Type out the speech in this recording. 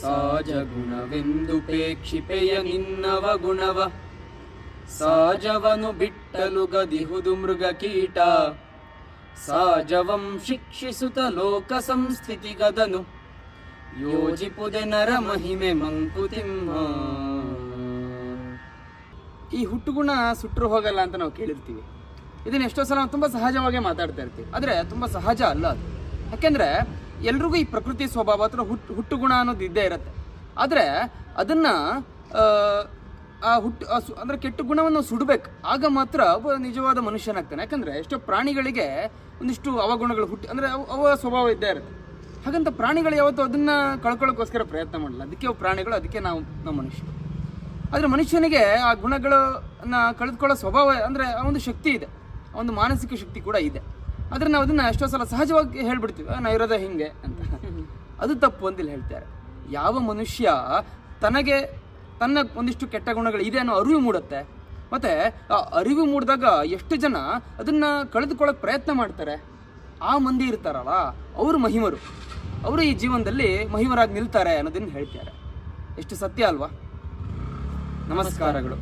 ಸಾಜ ಗುಣವೆಂದುಪೇಕ್ಷಿಪೆಯ ನಿನ್ನವ ಗುಣವ ಸಾಜವನು ಬಿಟ್ಟಲು ಗದಿಹುದು ಮೃಗ ಕೀಟ ಸಾಜವಂ ಶಿಕ್ಷಿಸುತ ಲೋಕ ಸಂಸ್ಥಿತಿ ಗದನು. ಯೋಜಿಪುದೆ ನರ ಮಹಿಮೆ ಮಂಕುತಿಮ್ಮ. ಈ ಹುಟ್ಟುಗುಣ ಸುಟ್ಟರು ಹೋಗಲ್ಲ ಅಂತ ನಾವು ಕೇಳಿರ್ತೀವಿ. ಇದನ್ನ ಎಷ್ಟೋ ಸಲ ನಾವು ತುಂಬ ಸಹಜವಾಗಿ ಮಾತಾಡ್ತಾ ಇರ್ತೀವಿ. ಆದರೆ ತುಂಬ ಸಹಜ ಅಲ್ಲ ಅದು. ಯಾಕೆಂದ್ರೆ ಎಲ್ರಿಗೂ ಈ ಪ್ರಕೃತಿ ಸ್ವಭಾವ ಅಥವಾ ಹುಟ್ಟು ಹುಟ್ಟು ಗುಣ ಅನ್ನೋದು ಇದ್ದೇ ಇರುತ್ತೆ. ಆದರೆ ಅದನ್ನು ಆ, ಹುಟ್ಟು ಅಂದರೆ ಕೆಟ್ಟ ಗುಣವನ್ನು ಸುಡಬೇಕು. ಆಗ ಮಾತ್ರ ಒಬ್ಬ ನಿಜವಾದ ಮನುಷ್ಯನಾಗ್ತಾನೆ. ಯಾಕಂದರೆ ಎಷ್ಟೋ ಪ್ರಾಣಿಗಳಿಗೆ ಒಂದಿಷ್ಟು ಅವಗುಣಗಳು ಹುಟ್ಟಿ ಅಂದರೆ ಅವು ಸ್ವಭಾವ ಇದ್ದೇ ಇರುತ್ತೆ. ಹಾಗಂತ ಪ್ರಾಣಿಗಳು ಯಾವತ್ತೂ ಅದನ್ನು ಕಳ್ಕೊಳ್ಳೋಕ್ಕೋಸ್ಕರ ಪ್ರಯತ್ನ ಮಾಡಲ್ಲ. ಅದಕ್ಕೆ ಪ್ರಾಣಿಗಳು ಅದಕ್ಕೆ ನಾವು ನಾವು ಮನುಷ್ಯರು. ಆದರೆ ಮನುಷ್ಯನಿಗೆ ಆ ಗುಣಗಳನ್ನ ಕಳೆದುಕೊಳ್ಳೋ ಸ್ವಭಾವ ಅಂದರೆ ಆ ಒಂದು ಶಕ್ತಿ ಇದೆ. ಒಂದು ಮಾನಸಿಕ ಶಕ್ತಿ ಕೂಡ ಇದೆ. ಆದರೆ ನಾವು ಅದನ್ನ ಎಷ್ಟೋ ಸಲ ಸಹಜವಾಗಿ ಹೇಳ್ಬಿಡ್ತೀವಿ ನಾವು ಇರೋದೇ ಹಿಂಗೆ ಅಂತ. ಅದು ತಪ್ಪು ಅಂತ ಇಲ್ಲಿ ಹೇಳ್ತಾರೆ. ಯಾವ ಮನುಷ್ಯ ತನಗೆ ತನ್ನ ಒಂದಿಷ್ಟು ಕೆಟ್ಟ ಗುಣಗಳು ಇದೆ ಅನ್ನೋ ಅರಿವು ಮೂಡುತ್ತೆ. ಮತ್ತೆ ಆ ಅರಿವು ಮೂಡಿದಾಗ ಎಷ್ಟು ಜನ ಅದನ್ನ ಕಳೆದುಕೊಳ್ಳೋಕೆ ಪ್ರಯತ್ನ ಮಾಡ್ತಾರೆ? ಆ ಮಂದಿ ಇರ್ತಾರಲ್ಲ, ಅವರು ಮಹಿಮರು. ಅವರು ಈ ಜೀವನದಲ್ಲಿ ಮಹಿಮರಾಗಿ ನಿಲ್ತಾರೆ ಅನ್ನೋದನ್ನ ಹೇಳ್ತಾರೆ. ಎಷ್ಟು ಸತ್ಯ ಅಲ್ವಾ? ನಮಸ್ಕಾರಗಳು.